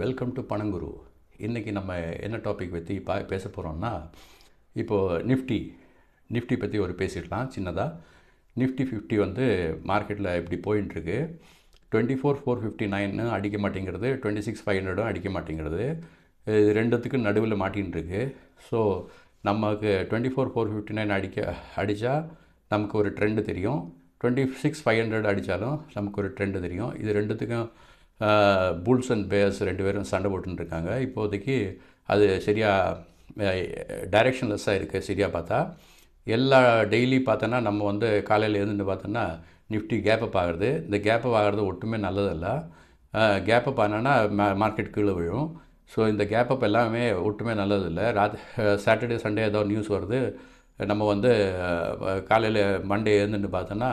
Welcome to பனங்குரு இன்றைக்கி நம்ம என்ன டாபிக் பற்றி பா பேச போகிறோம்னா இப்போது நிஃப்டி நிஃப்டி பற்றி ஒரு பேசிடலாம் சின்னதாக நிஃப்டி ஃபிஃப்டி வந்து மார்க்கெட்டில் இப்படி போயின்ட்டுருக்கு டுவெண்ட்டி ஃபோர் ஃபோர் ஃபிஃப்டி நைன்னு அடிக்க மாட்டேங்கிறது டுவெண்ட்டி சிக்ஸ் ஃபைவ் ஹண்ட்ரடும் அடிக்க மாட்டேங்கிறது. இது ரெண்டுத்துக்கும் நடுவில் மாட்டின்ட்டுருக்கு ஸோ நமக்கு twenty four four fifty nine அடிக்க அடித்தா நமக்கு ஒரு ட்ரெண்டு தெரியும். டுவெண்ட்டி சிக்ஸ் ஃபைவ் ஹண்ட்ரட் அடித்தாலும் நமக்கு ஒரு ட்ரெண்டு தெரியும். இது ரெண்டுத்துக்கும் புல்ஸ் அண்ட் பேர்ஸ் ரெண்டு பேரும் சண்டை போட்டுருக்காங்க இப்போதைக்கு அது சரியாக டைரெக்ஷன்லெஸ்ஸாக இருக்குது சரியாக பார்த்தா. எல்லா டெய்லி பார்த்தோன்னா நம்ம வந்து காலையில் எழுந்துட்டு பார்த்தோன்னா நிஃப்டி கேப்பப் ஆகுறது. இந்த கேப்பப் ஆகிறது ஒட்டுமே நல்லதல்ல. கேப்பப் ஆனோன்னா மார்க்கெட் கீழே விழும். ஸோ இந்த கேப்பப் எல்லாமே ஒட்டுமே நல்லதில்லை. ராத் சாட்டர்டே சண்டே ஏதோ நியூஸ் வருது. நம்ம வந்து காலையில் மண்டே எழுந்துட்டு பார்த்தோன்னா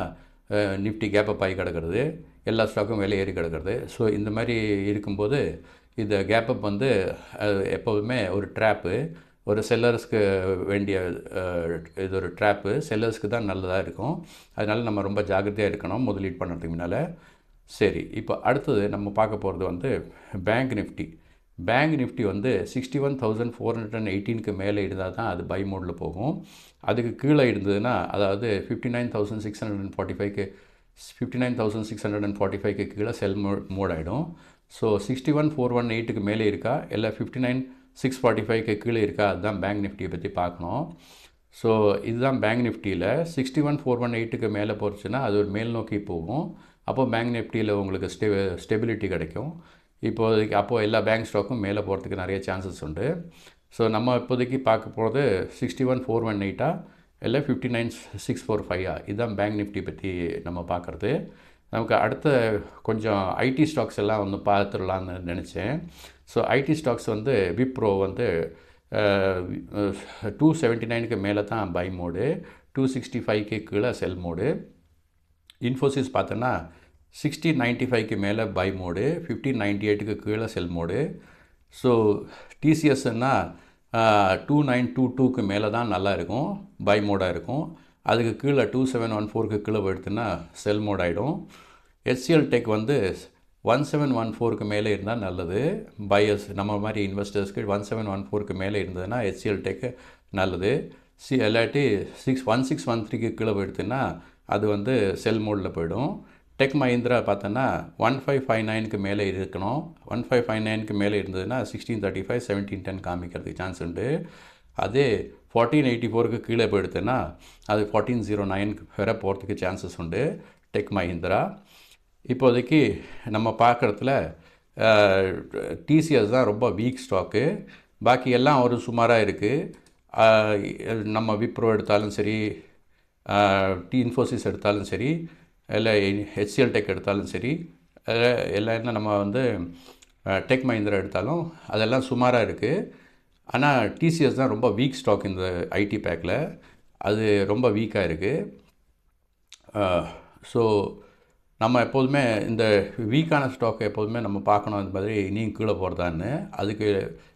நிஃப்டி கேப்பப் ஆகி கிடக்கிறது. எல்லா ஸ்டாக்கும் வெளியே ஏறி கிடக்கிறது. ஸோ இந்த மாதிரி இருக்கும்போது இந்த கேப்பப் வந்து எப்போதுமே ஒரு ட்ராப்பு ஒரு செல்லர்ஸ்க்கு வேண்டிய இது ஒரு ட்ராப்பு செல்லர்ஸ்க்கு தான் நல்லதாக இருக்கும். அதனால் நம்ம ரொம்ப ஜாக்கிரதையாக இருக்கணும் முதலீடு பண்ணுறதுக்கு முன்னால். சரி இப்போ அடுத்தது நம்ம பார்க்க போகிறது வந்து பேங்க் நிஃப்டி பேங்க் நிஃப்டி வந்து sixty one thousand four hundred and எயிட்டீனுக்கு மேலே இருந்தால் தான் அது பை மோடில் போகும். அதுக்கு கீழே இருந்ததுன்னா அதாவது fifty nine thousand six hundred and forty ஃபைவ்க்கு fifty nine thousand six hundred and forty ஃபைவ்க்கு கீழே செல் மோ மோட் ஆகிடும் so sixty one four one எயிட்டுக்கு மேலே இருக்கா? இல்லை ஃபிஃப்டி நைன் சிக்ஸ் ஃபார்ட்டி ஃபைவ்க்கு கீழே இருக்கா? அதுதான் பேங்க் நிஃப்டியை பற்றி பார்க்கணும். ஸோ இதுதான் பேங்க் நிஃப்டியில் சிக்ஸ்டி ஒன் ஃபோர் ஒன் எயிட்டுக்கு மேலே போச்சுன்னா அது ஒரு மேல் நோக்கி போகும். அப்போது பேங்க் நிஃப்டியில் உங்களுக்கு ஸ்டெ ஸ்டெபிலிட்டி கிடைக்கும். இப்போதைக்கு அப்போது எல்லா பேங்க் ஸ்டாக்கும் மேலே போகிறதுக்கு நிறைய சான்சஸ் உண்டு. ஸோ நம்ம இப்போதைக்கு பார்க்க போகிறது சிக்ஸ்டி ஒன் ஃபோர் ஒன் எயிட்டா இல்லை ஃபிஃப்டி நைன் சிக்ஸ் ஃபோர் ஃபைவா இதுதான் பேங்க் நிஃப்டி பற்றி நம்ம பார்க்குறது. நமக்கு அடுத்த கொஞ்சம் ஐடி ஸ்டாக்ஸ் எல்லாம் வந்து பார்த்துடலான்னு நினச்சேன். ஸோ ஐடி ஸ்டாக்ஸ் வந்து விப்ரோ வந்து டூ செவன்ட்டி நைனுக்கு மேலே தான் பை மோடு டூ சிக்ஸ்டி ஃபைவ்க்கு கீழே செல் மோடு இன்ஃபோசிஸ் பார்த்தோன்னா சிக்ஸ்டி நைன்ட்டி ஃபைவ்க்கு மேலே பை மோடு ஃபிஃப்டி நைன்ட்டி எயிட்டுக்கு கீழே செல் மோடு ஸோ டிசிஎஸ்னால் டூ நைன் டூ டூக்கு மேலே தான் நல்லா இருக்கும். பை மோடாக இருக்கும். அதுக்கு கீழே டூ செவன் ஒன் ஃபோருக்கு கீழே போயிடுத்துன்னா செல் மோட் ஆகிடும் ஹெச்சிஎல் டெக் வந்து ஒன் செவன் ஒன் ஃபோருக்கு மேலே இருந்தால் நல்லது. பையர்ஸ் நம்ம மாதிரி இன்வெஸ்டர்ஸ்க்கு ஒன் செவன் ஒன் ஃபோருக்கு மேலே இருந்ததுன்னா ஹெச்சிஎல் டெக் நல்லது. சி இல்லாட்டி சிக்ஸ் ஒன் சிக்ஸ் ஒன் த்ரீக்கு கீழே போயிடுத்துன்னா அது வந்து செல் மோடில் போயிடும். டெக் மஹிந்திரா பார்த்தோன்னா ஒன் ஃபைவ் ஃபைவ் நைனுக்கு மேலே இருக்கணும். ஒன் ஃபைவ் ஃபைவ் நைனுக்கு மேலே இருந்ததுன்னா sixteen thirty five seventeen ten காமிக்கிறதுக்கு சான்ஸ் உண்டு. அதே ஃபார்ட்டீன் எயிட்டி ஃபோருக்கு கீழே போயிடுத்துன்னா அது ஃபார்ட்டீன் ஜீரோ நைனுக்கு வர போகிறதுக்கு சான்சஸ் உண்டு டெக் மஹிந்திரா. இப்போதைக்கு நம்ம பார்க்குறதுல டிசிஎஸ் தான் ரொம்ப வீக் ஸ்டாக்கு பாக்கி எல்லாம் ஒரு சுமாராக இருக்குது நம்ம விப்ரோ எடுத்தாலும் சரி டி இன்ஃபோசிஸ் எடுத்தாலும் சரி இல்லை ஹெச்சிஎல் டெக் எடுத்தாலும் சரி எல்லாம் என்ன நம்ம வந்து டெக் மஹிந்திரா எடுத்தாலும் அதெல்லாம் சுமாராக இருக்குது ஆனால் டிசிஎஸ் தான் ரொம்ப வீக் ஸ்டாக் இந்த ஐடி பேக்கில் அது ரொம்ப வீக்காக இருக்குது ஸோ நம்ம எப்போதுமே இந்த வீக்கான ஸ்டாக்கை எப்போதுமே நம்ம பார்க்கணும் அந்த மாதிரி இனியும் கீழே போகிறதான்னு அதுக்கு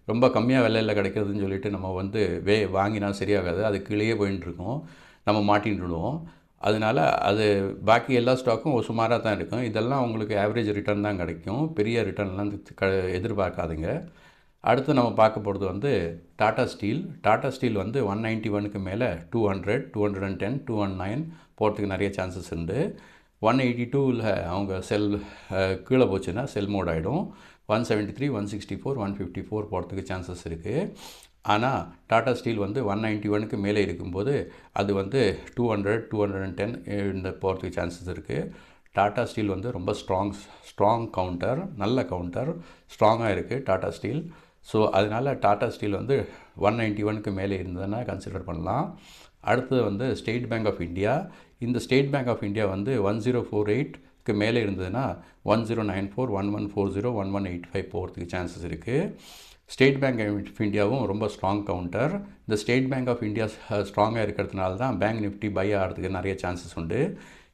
ரொம்ப கம்மியாக விலையில் கிடைக்கிறதுன்னு சொல்லிட்டு நம்ம வந்து வே வாங்கினா சரியாகாது. அது கீழேயே போயின்னு இருக்கோம் நம்ம மாட்டின்னு விடுவோம் அதனால் அது பாக்கி எல்லா ஸ்டாக்கும் சுமாராக தான் இருக்கும். இதெல்லாம் உங்களுக்கு ஆவரேஜ் ரிட்டர்ன் தான் கிடைக்கும். பெரிய ரிட்டர்ன்லாம் க எதிர்பார்க்காதுங்க. அடுத்து நம்ம பார்க்க போகிறது வந்து டாட்டா ஸ்டீல் டாட்டா ஸ்டீல் வந்து ஒன் நைன்ட்டி ஒனுக்கு மேலே two hundred two hundred and ten two one nine போகிறதுக்கு நிறைய சான்சஸ் உண்டு. ஒன் எயிட்டி டூவில் அவங்க செல் கீழே போச்சுன்னா செல் மோட் ஆகிடும் one seventy three one sixty four one fifty four போகிறதுக்கு சான்சஸ் இருக்குது ஆனால் டாடா ஸ்டீல் வந்து ஒன் நைன்ட்டி ஒனுக்கு மேலே இருக்கும்போது அது வந்து two hundred two hundred and ten இந்த போகிறதுக்கு சான்சஸ் இருக்குது டாடா ஸ்டீல் வந்து ரொம்ப ஸ்ட்ராங் ஸ்ட்ராங் கவுண்டர் நல்ல கவுண்டர் ஸ்ட்ராங்காக இருக்குது டாடா ஸ்டீல். ஸோ அதனால் டாடா ஸ்டீல் வந்து ஒன் நைன்ட்டி ஒனுக்கு மேலே இருந்ததுன்னா கன்சிடர் பண்ணலாம். அடுத்தது வந்து ஸ்டேட் பேங்க் ஆஃப் இந்தியா இந்த ஸ்டேட் பேங்க் ஆஃப் இந்தியா வந்து ஒன் ஜீரோ ஃபோர் எயிட்க்கு மேலே இருந்ததுன்னா one zero nine four one one four zero one one eight five போகிறதுக்கு சான்சஸ் இருக்குது ஸ்டேட் பேங்க் ஆஃப் இந்தியாவும் ரொம்ப ஸ்ட்ராங் கவுண்டர் இந்த ஸ்டேட் பேங்க் ஆஃப் இந்தியா ஸ்ட்ராங்காக இருக்கிறதுனால தான் பேங்க் நிஃப்டி பை ஆகிறதுக்கு நிறைய சான்சஸ் உண்டு.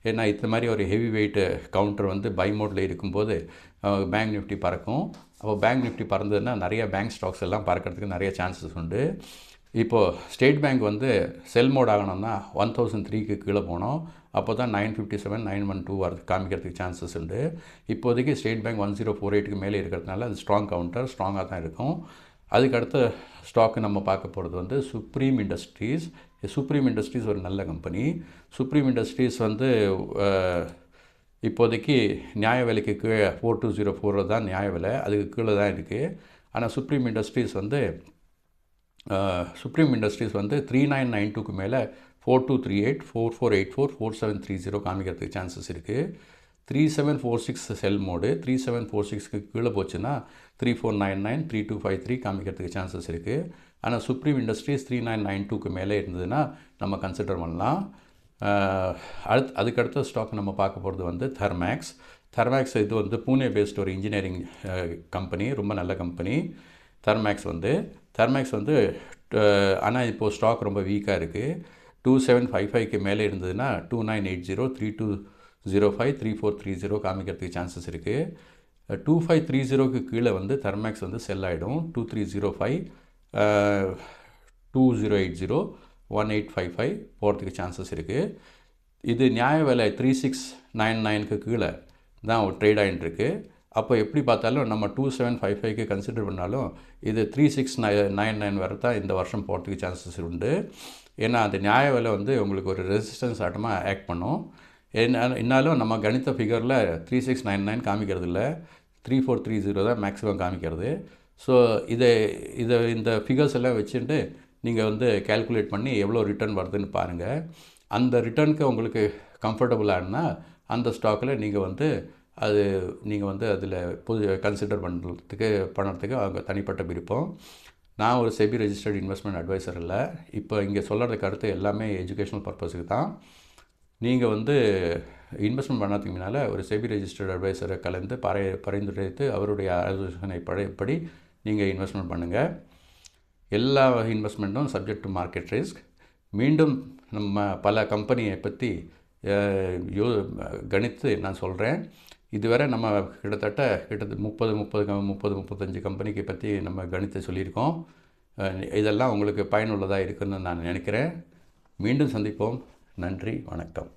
ஏன்னா இந்த மாதிரி ஒரு ஹெவி வெயிட்டு கவுண்டர் வந்து பை மோடில் இருக்கும்போது பேங்க் நிஃப்டி பறக்கும். அப்போ பேங்க் நிஃப்டி பறந்ததுன்னா நிறைய பேங்க் ஸ்டாக்ஸ் எல்லாம் பறக்கிறதுக்கு நிறைய சான்சஸ் உண்டு. இப்போது ஸ்டேட் பேங்க் வந்து செல் மோட் ஆகணும்னா ஒன் தௌசண்ட் த்ரீக்கு கீழே போனோம் அப்போ தான் nine fifty seven nine one two வரது காமிக்கிறதுக்கு சான்சஸ் உண்டு. இப்போதைக்கு State Bank one zero four எயிட்டுக்கு மேலே இருக்கிறதுனால அது ஸ்ட்ராங் கவுண்டர் ஸ்ட்ராங்காக தான் இருக்கும். அதுக்கடுத்த ஸ்டாக்கு நம்ம பார்க்க போகிறது வந்து சுப்ரீம் இண்டஸ்ட்ரீஸ் சுப்ரீம் இண்டஸ்ட்ரீஸ் ஒரு நல்ல கம்பெனி. சுப்ரீம் இண்டஸ்ட்ரீஸ் வந்து இப்போதைக்கு நியாய விலைக்கு கீழே ஃபோர் டூ ஜீரோ ஃபோர் தான் நியாய விலை. அதுக்கு கீழே தான் இருக்குது ஆனால் சுப்ரீம் இண்டஸ்ட்ரீஸ் வந்து சுப்ரீம் இண்டஸ்ட்ரீஸ் வந்து த்ரீ நைன் நைன் டூக்கு மேலே four two three eight four four eight four four seven three zero காமிக்கிறதுக்கு சான்சஸ் இருக்குது three seven four six sell mode three seven four சிக்ஸ்க்கு கீழே போச்சுன்னா three four nine nine three two five three காமிக்கிறதுக்கு chances இருக்குது ஆனால் Supreme Industries three nine nine டூக்கு மேலே இருந்ததுன்னா நம்ம கன்சிடர் பண்ணலாம். அடுத்து அதுக்கடுத்த ஸ்டாக் நம்ம பார்க்க போகிறது வந்து தர்மேக்ஸ் தர்மேக்ஸ் இது வந்து பூனே பேஸ்ட் ஒரு இன்ஜினியரிங் கம்பெனி ரொம்ப நல்ல கம்பெனி தர்மேக்ஸ் வந்து தர்மேக்ஸ் வந்து ஆனால் இப்போது ஸ்டாக் ரொம்ப வீக்காக இருக்குது டூ செவன் ஃபைவ் ஃபைவ்க்கு மேலே இருந்ததுன்னா two nine eight zero three two zero five three four three zero காமிக்கிறதுக்கு சான்சஸ் இருக்குது டூ ஃபைவ் த்ரீ ஜீரோக்கு கீழே வந்து தர்மேக்ஸ் வந்து செல் ஆகிடும் two three zero five two zero eight zero one eight five five போகிறதுக்கு சான்சஸ் இருக்குது இது நியாய விலை த்ரீ சிக்ஸ் நைன் நைனுக்கு கீழே தான் ட்ரேட் ஆகிட்டுருக்கு அப்போ எப்படி பார்த்தாலும் நம்ம டூ செவன் ஃபைவ் ஃபைவ்க்கு கன்சிடர் பண்ணாலும் இது three six nine nine nine வரை தான் இந்த வருஷம் போகிறதுக்கு சான்சஸ் உண்டு. ஏன்னா அந்த நியாய விலை வந்து உங்களுக்கு ஒரு ரெசிஸ்டன்ஸ் ஆட்டமாக ஆக்ட் பண்ணும். என்ன என்னாலும் நம்ம கணித்த ஃபிகரில் த்ரீ சிக்ஸ் நைன் நைன் காமிக்கிறது இல்லை. த்ரீ ஃபோர் த்ரீ ஜீரோ தான் மேக்ஸிமம் காமிக்கிறது. ஸோ இதை இதை இந்த ஃபிகர்ஸ் எல்லாம் வச்சுட்டு நீங்கள் வந்து கால்குலேட் பண்ணி எவ்வளோ ரிட்டர்ன் வருதுன்னு பாருங்கள் அந்த ரிட்டர்னுக்கு உங்களுக்கு கம்ஃபர்டபுளானா அந்த ஸ்டாக்கில் நீங்கள் வந்து அது நீங்கள் வந்து அதில் புது கன்சிடர் பண்ணுறதுக்கு பண்ணுறதுக்கு அவங்க தனிப்பட்ட விருப்பம். நான் ஒரு செபி ரெஜிஸ்டர்ட் இன்வெஸ்ட்மெண்ட் அட்வைசர் இல்லை இப்போ இங்கே சொல்கிறது கருத்து எல்லாமே எஜுகேஷனல் பர்பஸுக்கு தான். நீங்கள் வந்து இன்வெஸ்ட்மெண்ட் பண்ணதுக்கு முன்னால் ஒரு செபி ரெஜிஸ்டர்ட் அட்வைசரை கலந்து பரை பரிந்துரைத்து அவருடைய ஆலோசனை படி நீங்கள் இன்வெஸ்ட்மெண்ட் பண்ணுங்கள் எல்லா இன்வெஸ்ட்மெண்ட்டும் சப்ஜெக்ட் டு மார்க்கெட் ரிஸ்க் மீண்டும் நம்ம பல கம்பெனியை பற்றி யோ கணித்து நான் சொல்கிறேன் இதுவரை நம்ம கிட்டத்தட்ட கிட்டத்தட்ட முப்பது முப்பது முப்பது முப்பத்தஞ்சு கம்பெனிக்கு பற்றி நம்ம கணித்து சொல்லியிருக்கோம். இதெல்லாம் உங்களுக்கு பயனுள்ளதாக இருக்குன்னு நான் நினைக்கிறேன். மீண்டும் சந்திப்போம். நன்றி வணக்கம்.